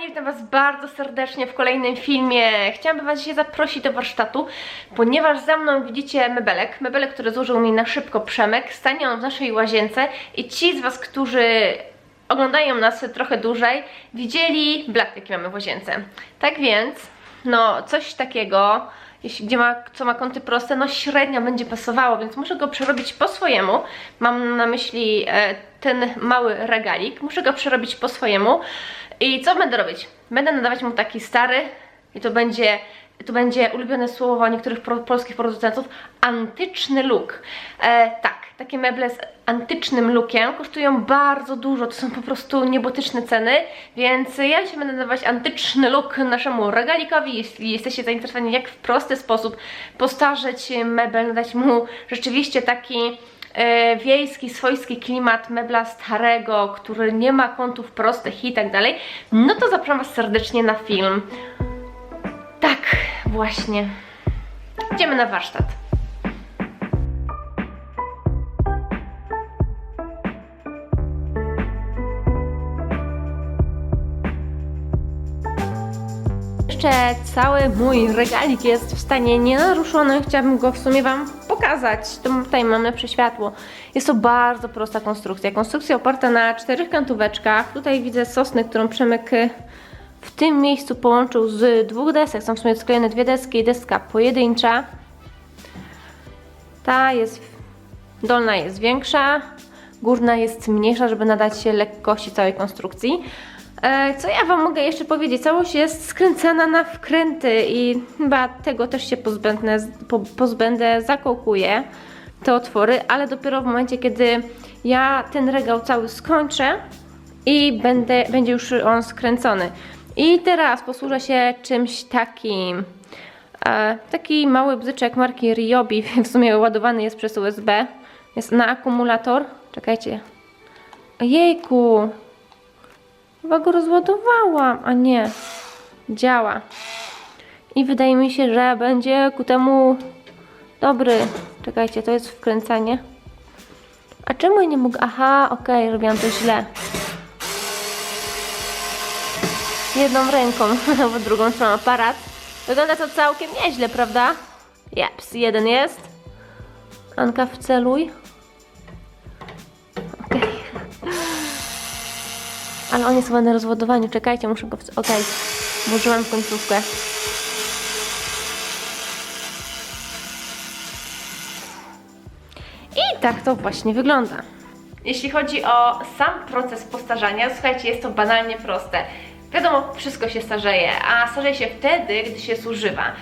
kochani, witam Was bardzo serdecznie w kolejnym filmie. Chciałabym Was dzisiaj zaprosić do warsztatu, ponieważ za mną widzicie mebelek. Mebelek, który złożył mi na szybko Przemek. Stanie on w naszej łazience i ci z Was, którzy oglądają nas trochę dłużej, widzieli blat, jaki mamy w łazience. Tak więc, no coś takiego, jeśli, gdzie ma, co ma kąty proste, no średnio będzie pasowało, więc muszę go przerobić po swojemu. Mam na myśli e, ten mały regalik, muszę go przerobić po swojemu. I co będę robić? Będę nadawać mu taki stary i to będzie, to będzie ulubione słowo niektórych pro, polskich producentów, antyczny look. E, tak, takie meble z antycznym lookiem kosztują bardzo dużo, to są po prostu niebotyczne ceny, więc ja się będę nadawać antyczny look naszemu regalikowi, jeśli jesteście zainteresowani jak w prosty sposób postarzeć mebel, nadać mu rzeczywiście taki wiejski, swojski klimat mebla starego, który nie ma kątów prostych i tak dalej, no to zapraszam Was serdecznie na film. Tak, właśnie. Idziemy na warsztat. Jeszcze cały mój regalik jest w stanie nienaruszony. Chciałabym go w sumie Wam pokazać. Tutaj mam lepsze światło. Jest to bardzo prosta konstrukcja. Konstrukcja oparta na czterech kantóweczkach. Tutaj widzę sosnę, którą Przemek y, w tym miejscu połączył z dwóch desek. Są w sumie sklejone dwie deski i deska pojedyncza. Ta jest, dolna jest większa, górna jest mniejsza, żeby nadać się lekkości całej konstrukcji. E, Co ja Wam mogę jeszcze powiedzieć? Całość jest skręcana na wkręty i chyba tego też się pozbędne, po, pozbędę, zakołkuję te otwory, ale dopiero w momencie, kiedy ja ten regał cały skończę i będę, będzie już on skręcony. I teraz posłużę się czymś takim. E, taki mały bzyczek marki Ryobi, w sumie ładowany jest przez USB. Jest na akumulator. Czekajcie. Jejku, Chyba go rozładowałam, a nie. Działa. I wydaje mi się, że będzie ku temu dobry. Czekajcie, to jest wkręcanie. A czemu ja nie mogę? Aha, okej, robiłam to źle. Jedną ręką, w drugą stronę aparat. Wygląda to całkiem nieźle, prawda? Jeps, jeden jest. Anka, wceluj. Ale on jest chyba na rozładowaniu. Czekajcie, muszę go... Okej, włożyłam końcówkę. I tak to właśnie wygląda. Jeśli chodzi o sam proces postarzania, słuchajcie, jest to banalnie proste. Wiadomo, wszystko się starzeje, a starzeje się wtedy, gdy się zużywa.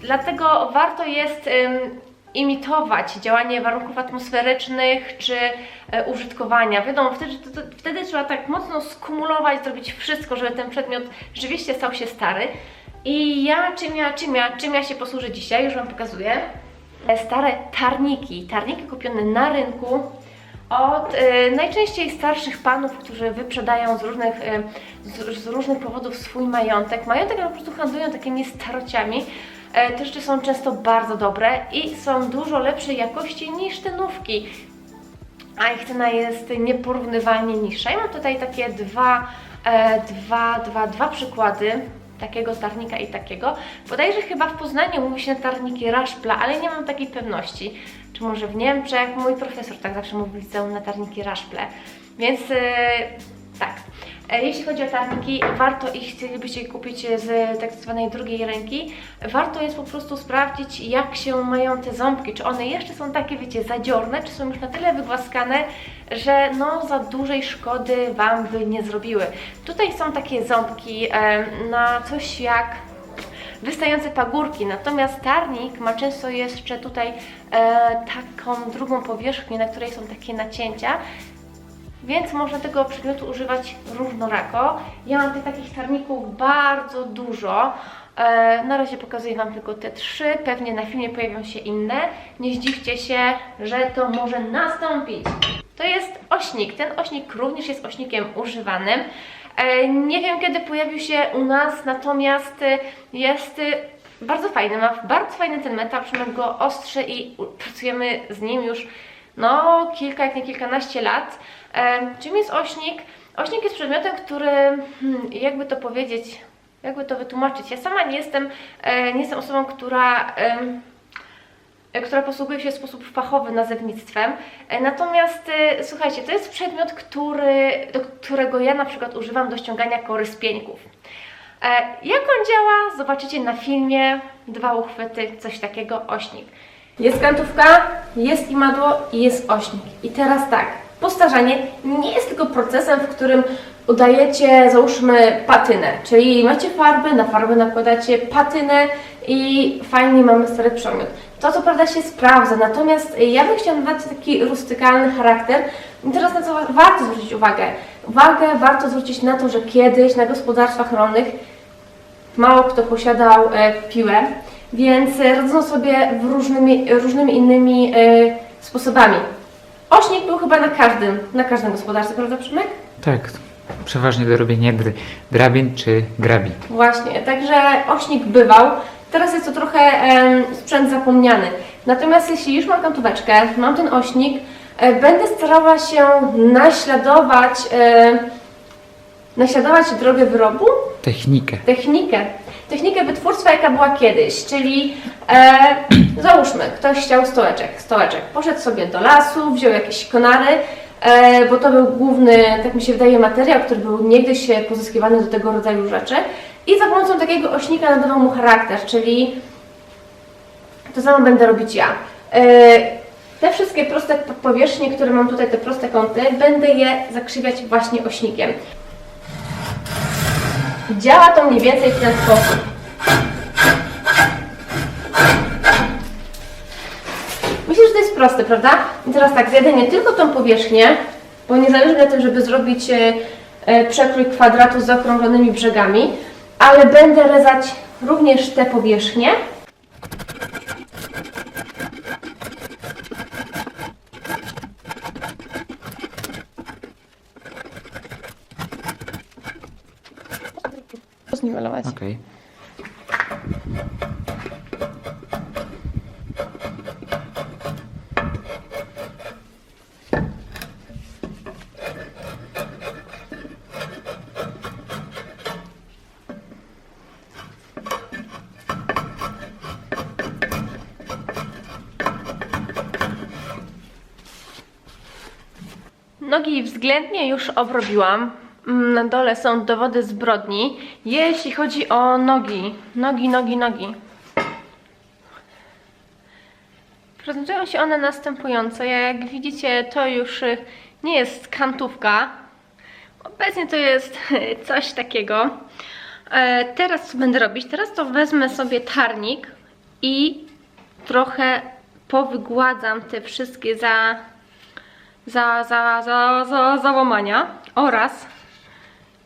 Dlatego warto jest ym, imitować działanie warunków atmosferycznych czy e, użytkowania. Wiadomo, wtedy, to, to, wtedy trzeba tak mocno skumulować, zrobić wszystko, żeby ten przedmiot rzeczywiście stał się stary. I ja czym ja, czym ja, czym ja się posłużę dzisiaj, już Wam pokazuję. E, Stare tarniki, tarniki kupione na rynku od e, najczęściej starszych panów, którzy wyprzedają z różnych, z, z różnych powodów swój majątek. Majątek, ale po prostu handlują takimi starociami. E, te są często bardzo dobre i są dużo lepszej jakości niż te nówki a ich cena jest nieporównywalnie niższa. Ja mam tutaj takie dwa, e, dwa, dwa, dwa przykłady takiego tarnika i takiego. Bodajże chyba w Poznaniu mówi się na tarniki Raszpla, ale nie mam takiej pewności. Czy może w Niemczech? Mój profesor tak zawsze mówił liceum na tarniki Raszple. Więc. E, Jeśli chodzi o tarniki, warto ich, chcielibyście kupić z tak zwanej drugiej ręki, warto jest po prostu sprawdzić, jak się mają te ząbki, czy one jeszcze są takie, wiecie, zadziorne, czy są już na tyle wygłaskane, że no za dużej szkody Wam by nie zrobiły. Tutaj są takie ząbki e, na coś jak wystające pagórki, natomiast tarnik ma często jeszcze tutaj e, taką drugą powierzchnię, na której są takie nacięcia, więc można tego przedmiotu używać różnorako. Ja mam tych takich tarników bardzo dużo. E, na razie pokazuję Wam tylko te trzy. Pewnie na filmie pojawią się inne. Nie zdziwcie się, że to może nastąpić. To jest ośnik. Ten ośnik również jest ośnikiem używanym. E, nie wiem kiedy pojawił się u nas, natomiast jest bardzo fajny. Ma bardzo fajny ten metal, przynajmniej go ostrzy i pracujemy z nim już no kilka, jak nie kilkanaście lat. E, czym jest ośnik? Ośnik jest przedmiotem, który, hmm, jakby to powiedzieć, jakby to wytłumaczyć. Ja sama nie jestem, e, nie jestem osobą, która, e, która posługuje się w sposób fachowy nazewnictwem. Natomiast słuchajcie, to jest przedmiot, który, do którego ja na przykład używam do ściągania kory z pieńków. Jak on działa, zobaczycie na filmie. Dwa uchwyty, coś takiego, ośnik. Jest kantówka, jest imadło i jest ośnik. I teraz tak, postarzanie nie jest tylko procesem, w którym udajecie, załóżmy, patynę, czyli macie farby, na farbę nakładacie patynę i fajnie mamy stary przedmiot. To co prawda się sprawdza, natomiast ja bym chciała dać taki rustykalny charakter i teraz na co wa- warto zwrócić uwagę. Uwagę warto zwrócić na to, że kiedyś na gospodarstwach rolnych mało kto posiadał e, piłę, więc e, radzono sobie w różnymi, różnymi innymi e, sposobami. Ośnik był chyba na każdym, na każdym gospodarstwie, prawda Przemek? Tak, przeważnie do robienia dr- drabin czy grabi. Właśnie, także ośnik bywał. Teraz jest to trochę em, sprzęt zapomniany. Natomiast jeśli już mam kantóweczkę, mam ten ośnik, e, będę starała się naśladować, e, naśladować drogę wyrobu, Technikę. technikę. Technikę wytwórstwa, jaka była kiedyś, czyli e, załóżmy, ktoś chciał stołeczek, stołeczek, poszedł sobie do lasu, wziął jakieś konary, e, bo to był główny, tak mi się wydaje, materiał, który był niegdyś pozyskiwany do tego rodzaju rzeczy i za pomocą takiego ośnika nadawał mu charakter, czyli to samo będę robić ja. E, te wszystkie proste powierzchnie, które mam tutaj, te proste kąty, będę je zakrzywiać właśnie ośnikiem. Działa to mniej więcej w ten sposób. Myślę, że to jest proste, prawda? I teraz tak, zjadę nie tylko tą powierzchnię, bo nie zależy na tym, żeby zrobić e, e, przekrój kwadratu z zaokrąglonymi brzegami, ale będę rezać również te powierzchnie. Zniwelować. Okej. Nogi względnie już obrobiłam. Mm, Na dole są dowody zbrodni. Jeśli chodzi o nogi, nogi, nogi, nogi. Prezentują się one następująco. Jak widzicie, to już y, nie jest kantówka. Obecnie to jest coś takiego. E, Teraz co będę robić? Teraz to wezmę sobie tarnik i trochę powygładzam te wszystkie za za, za, za, za załamania oraz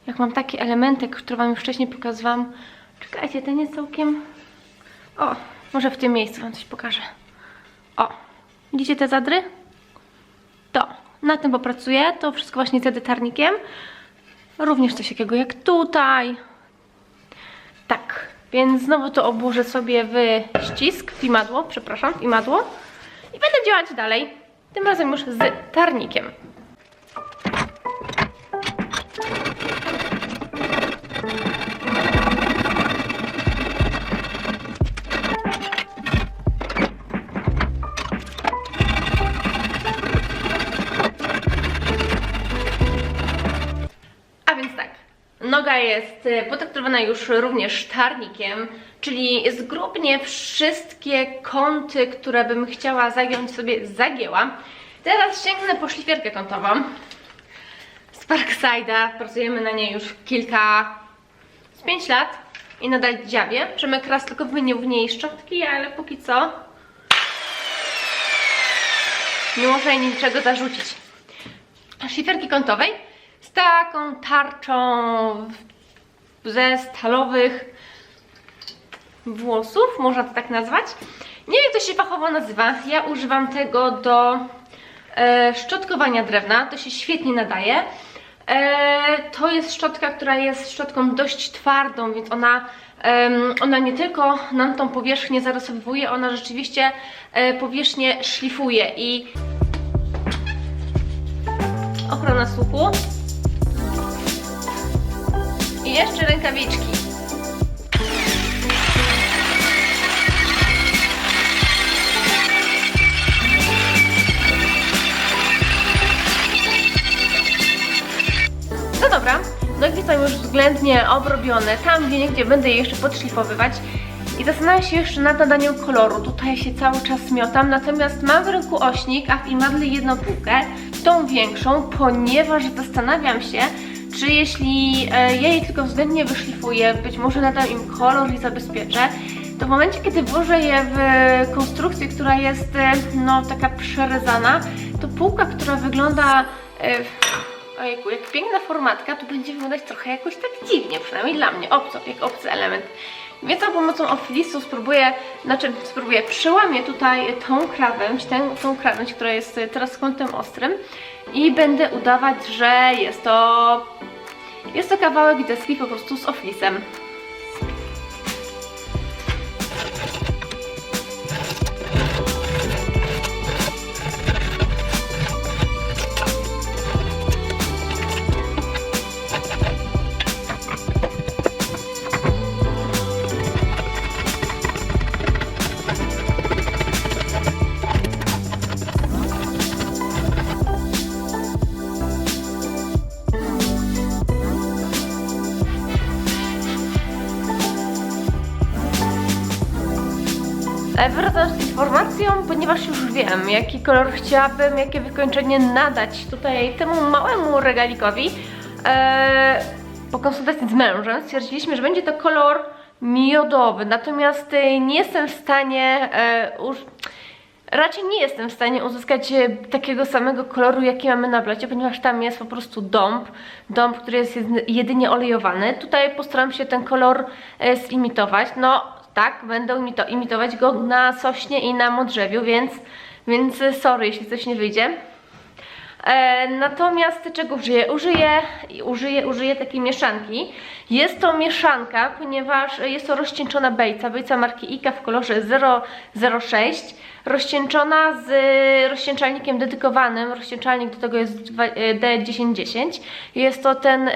jak mam takie elementy, które Wam już wcześniej pokazywałam. Czekajcie, ten jest całkiem... O, może w tym miejscu Wam coś pokażę. O, widzicie te zadry? To, na tym popracuję, to wszystko właśnie z edytarnikiem. Również coś takiego jak tutaj. Tak, więc znowu to obłożę sobie w ścisk, w imadło, przepraszam, w imadło. I będę działać dalej, tym razem już z tarnikiem. Jest y, potraktowana już również tarnikiem, czyli zgrubnie wszystkie kąty, które bym chciała zagiąć sobie zagięłam. Teraz sięgnę po szlifierkę kątową z Parkside'a. Pracujemy na niej już kilka, z 5 lat i nadal dziabię. Przemek raz tylko wyniósł w niej szczotki, ale póki co nie jej niczego zarzucić szliferki kątowej z taką tarczą ze stalowych włosów, można to tak nazwać. Nie wiem, jak to się fachowo nazywa. Ja używam tego do e, szczotkowania drewna. To się świetnie nadaje. E, to jest szczotka, która jest szczotką dość twardą, więc ona, em, ona nie tylko nam tą powierzchnię zarysowuje, ona rzeczywiście e, powierzchnię szlifuje i ochrona słuchu. Jeszcze rękawiczki. No dobra, nogi są już względnie obrobione. Tam gdzie niegdzie będę je jeszcze podszlifowywać. I zastanawiam się jeszcze nad nadaniem koloru. Tutaj się cały czas miotam, natomiast mam w ręku ośnik, a w imadli jedną półkę, tą większą, ponieważ zastanawiam się, czy jeśli e, ja je tylko względnie wyszlifuję, być może nadam im kolor i zabezpieczę, to w momencie, kiedy włożę je w konstrukcję, która jest e, no taka przerezana, to półka, która wygląda e, Ojejku, jak piękna formatka, to będzie wyglądać trochę jakoś tak dziwnie, przynajmniej dla mnie, obco, jak obcy element. Więc za pomocą oflisu spróbuję, znaczy spróbuję, przełamię tutaj tą krawędź, tę, tą krawędź, która jest teraz kątem ostrym i będę udawać, że jest to, jest to kawałek deski po prostu z oflisem. Ponieważ już wiem, jaki kolor chciałabym, jakie wykończenie nadać tutaj temu małemu regalikowi. E, po konsultacji z mężem stwierdziliśmy, że będzie to kolor miodowy, natomiast e, nie jestem w stanie e, uż- Raczej nie jestem w stanie uzyskać e, takiego samego koloru, jaki mamy na blacie, ponieważ tam jest po prostu dąb, dąb, który jest jedy- jedynie olejowany. Tutaj postaram się ten kolor e, zimitować. No tak, będę imito- imitować go na sośnie i na modrzewiu, więc, więc e, sorry, jeśli coś nie wyjdzie. E, natomiast czego użyję? Użyję, użyję, użyję takiej mieszanki. Jest to mieszanka, ponieważ jest to rozcieńczona bejca, bejca marki IKA w kolorze 006, rozcieńczona z rozcieńczalnikiem dedykowanym, rozcieńczalnik do tego jest dwa- e, D1010. Jest to ten e,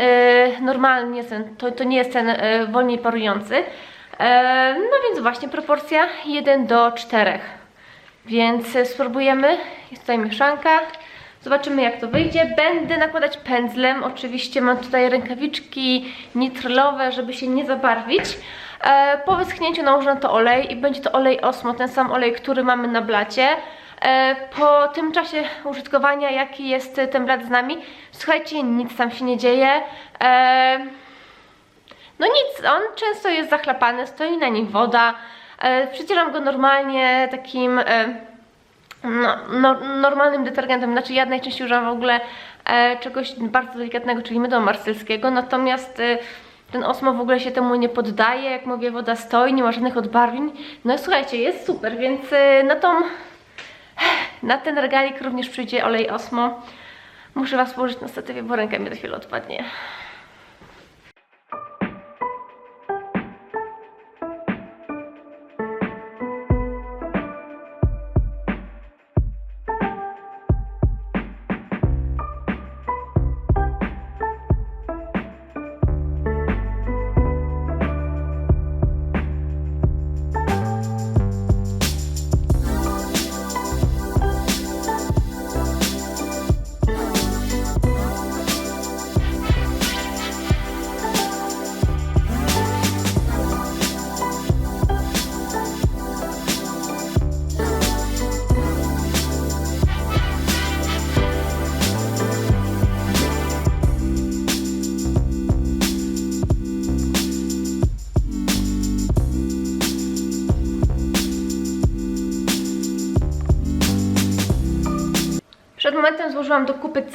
normalny, nie jest ten, to, to nie jest ten e, wolniej parujący. E, no więc właśnie proporcja 1 do 4. Więc spróbujemy. Jest tutaj mieszanka. Zobaczymy jak to wyjdzie. Będę nakładać pędzlem. Oczywiście mam tutaj rękawiczki nitrylowe, żeby się nie zabarwić. E, po wyschnięciu nałożę na to olej i będzie to olej Osmo, ten sam olej, który mamy na blacie. E, po tym czasie użytkowania, jaki jest ten blat z nami, słuchajcie, nic tam się nie dzieje. No nic, on często jest zachlapany, stoi na nim woda. E, przecieram go normalnie takim e, no, no, normalnym detergentem. Znaczy ja najczęściej używam w ogóle e, czegoś bardzo delikatnego, czyli mydeł marselskiego. Natomiast e, ten Osmo w ogóle się temu nie poddaje. Jak mówię, woda stoi, nie ma żadnych odbarwień. No i słuchajcie, jest super, więc e, na tą na ten regalik również przyjdzie olej Osmo. Muszę Was położyć na statywie, bo ręka mi za chwilę odpadnie.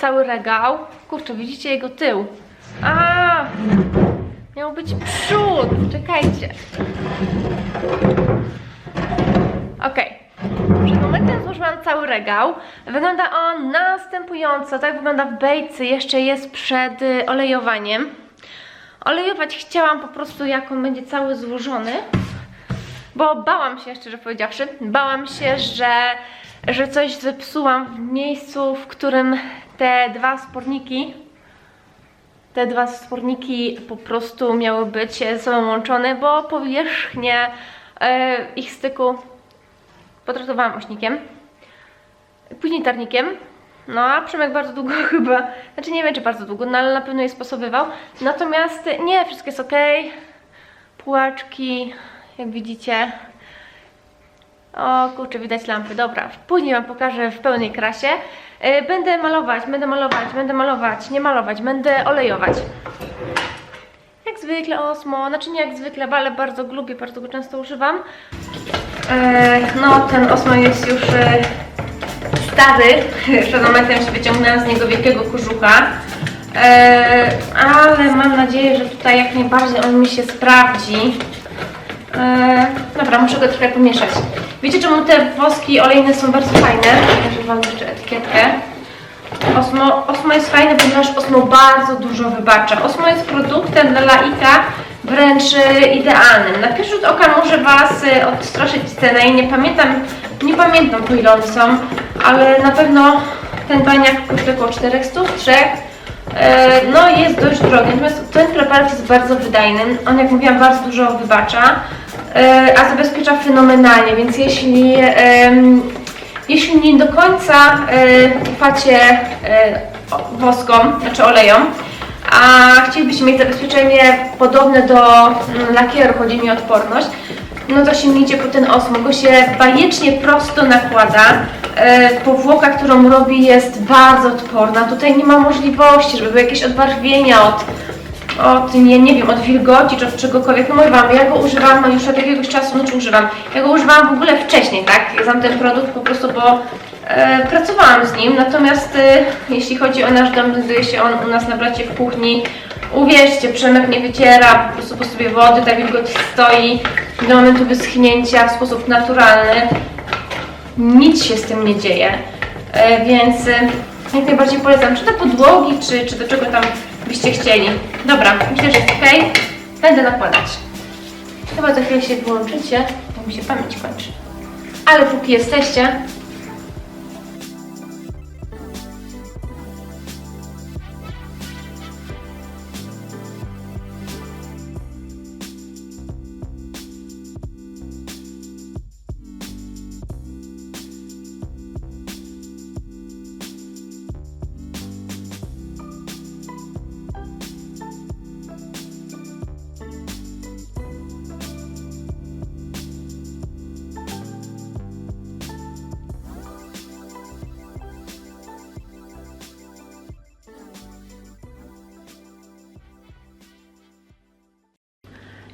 Cały regał. Kurczę, widzicie jego tył. A, miał być przód. Czekajcie. Okej. Przed momentem złożyłam cały regał. Wygląda on następująco. Tak wygląda w bejcy. Jeszcze jest przed y, olejowaniem. Olejować chciałam po prostu, jak on będzie cały złożony. Bo bałam się, szczerze powiedziawszy, bałam się, że, że coś zepsułam w miejscu, w którym te dwa sporniki te dwa stworniki po prostu miały być ze sobą łączone, bo powierzchnię e, ich styku potraktowałam ośnikiem, później tarnikiem. No a Przemek bardzo długo chyba, znaczy nie wiem czy bardzo długo, no ale na pewno je spasowywał. Natomiast nie, wszystko jest ok. Półaczki, jak widzicie. O kurczę, widać lampy, dobra. Później Wam pokażę w pełnej krasie. E, Będę malować, będę malować, będę malować, nie malować, będę olejować. Jak zwykle Osmo, znaczy nie jak zwykle, ale bardzo lubię, bardzo go często używam. E, no, ten Osmo jest już e, stary. Momentem się wyciągnęłam z niego wielkiego kurzucha. E, ale mam nadzieję, że tutaj jak najbardziej on mi się sprawdzi. E, dobra, muszę go trochę pomieszać. Wiecie czemu te woski olejne są bardzo fajne? Pokażę Wam jeszcze etykietkę. Osmo, Osmo jest fajne, ponieważ Osmo bardzo dużo wybacza. Osmo jest produktem dla laika wręcz e, idealnym. Na pierwszy rzut oka może Was e, odstraszyć cena i nie pamiętam, nie pamiętam po ile są, ale na pewno ten baniak kosztuje około 400, 3. E, No jest dość drogi, natomiast ten preparat jest bardzo wydajny. On jak mówiłam bardzo dużo wybacza, a zabezpiecza fenomenalnie, więc jeśli jeśli nie do końca e, ufacie e, woskom, znaczy olejom, a chcielibyście mieć zabezpieczenie podobne do mm, lakieru, chodzi mi o odporność, no to sięgnijcie po ten osmo, go się bajecznie prosto nakłada. E, powłoka, którą robi jest bardzo odporna. Tutaj nie ma możliwości, żeby były jakieś odbarwienia od, od nie, nie wiem, od wilgoci czy od czegokolwiek. No mówię Wam, ja go używam no już od jakiegoś czasu, no czy używam, ja go używałam w ogóle wcześniej, tak? Znam ten produkt po prostu, bo e, pracowałam z nim, natomiast e, jeśli chodzi o nasz dom, znajduje się on u nas na bracie w kuchni. Uwierzcie, Przemek nie wyciera po prostu po sobie wody, ta wilgoć stoi do momentu wyschnięcia w sposób naturalny. Nic się z tym nie dzieje, e, więc e, jak najbardziej polecam, czy do podłogi, czy, czy do czego tam byście chcieli. Dobra, myślę, że jest ok. Będę nakładać. Chyba za chwilę się wyłączycie, bo mi się pamięć kończy. Ale póki jesteście,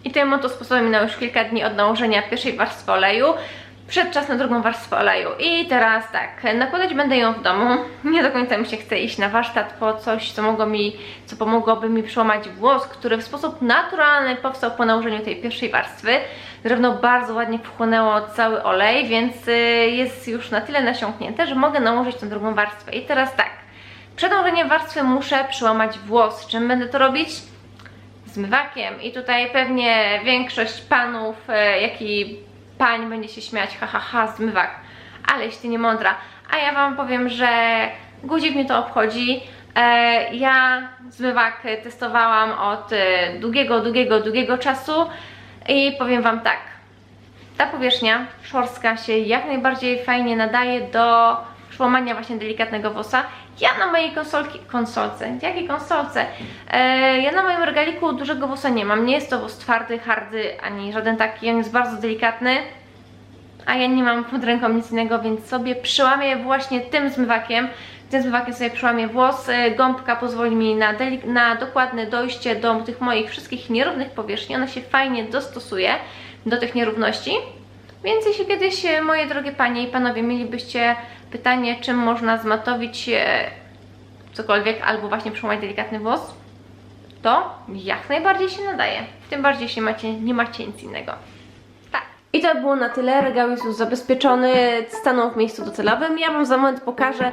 I tym oto sposobem minęło już kilka dni od nałożenia pierwszej warstwy oleju. Przed czas na drugą warstwę oleju. I teraz tak, nakładać będę ją w domu. Nie do końca mi się chce iść na warsztat po coś, co, mogło mi, co pomogłoby mi przełamać włos, który w sposób naturalny powstał po nałożeniu tej pierwszej warstwy. Drewno bardzo ładnie wchłonęło cały olej, więc y, jest już na tyle nasiąknięte, że mogę nałożyć tę drugą warstwę. I teraz tak, przed nałożeniem warstwy muszę przełamać włos. Czym będę to robić? Zmywakiem i tutaj pewnie większość panów, e, jak i pań będzie się śmiać, ha ha ha, zmywak, ale jeśli nie mądra. A ja Wam powiem, że guzik mnie to obchodzi. E, ja zmywak testowałam od e, długiego, długiego, długiego czasu i powiem Wam tak, ta powierzchnia szorstka się jak najbardziej fajnie nadaje do przełamania właśnie delikatnego włosa. Ja na mojej konsolki, konsolce, jakiej konsolce? E, ja na moim regaliku dużego włosa nie mam. Nie jest to włos twardy, hardy, ani żaden taki. On jest bardzo delikatny. A ja nie mam pod ręką nic innego, więc sobie przyłamię właśnie tym zmywakiem. Tym zmywakiem sobie przyłamię włos. E, Gąbka pozwoli mi na, na dokładne dojście do tych moich wszystkich nierównych powierzchni. Ona się fajnie dostosuje do tych nierówności. Więc jeśli kiedyś, e, moje drogie panie i panowie, mielibyście pytanie, czym można zmatowić e, cokolwiek, albo właśnie przełamać delikatny włos, to jak najbardziej się nadaje. Tym bardziej, jeśli macie, nie macie nic innego. Tak. I to było na tyle. Regał jest już zabezpieczony, stanął w miejscu docelowym. Ja Wam za moment pokażę,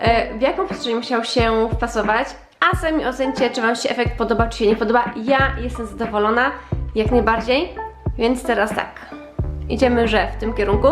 e, w jaką przestrzeń musiał się wpasować, a sami ocencie, czy Wam się efekt podoba, czy się nie podoba. Ja jestem zadowolona, jak najbardziej. Więc teraz tak, idziemy, że w tym kierunku.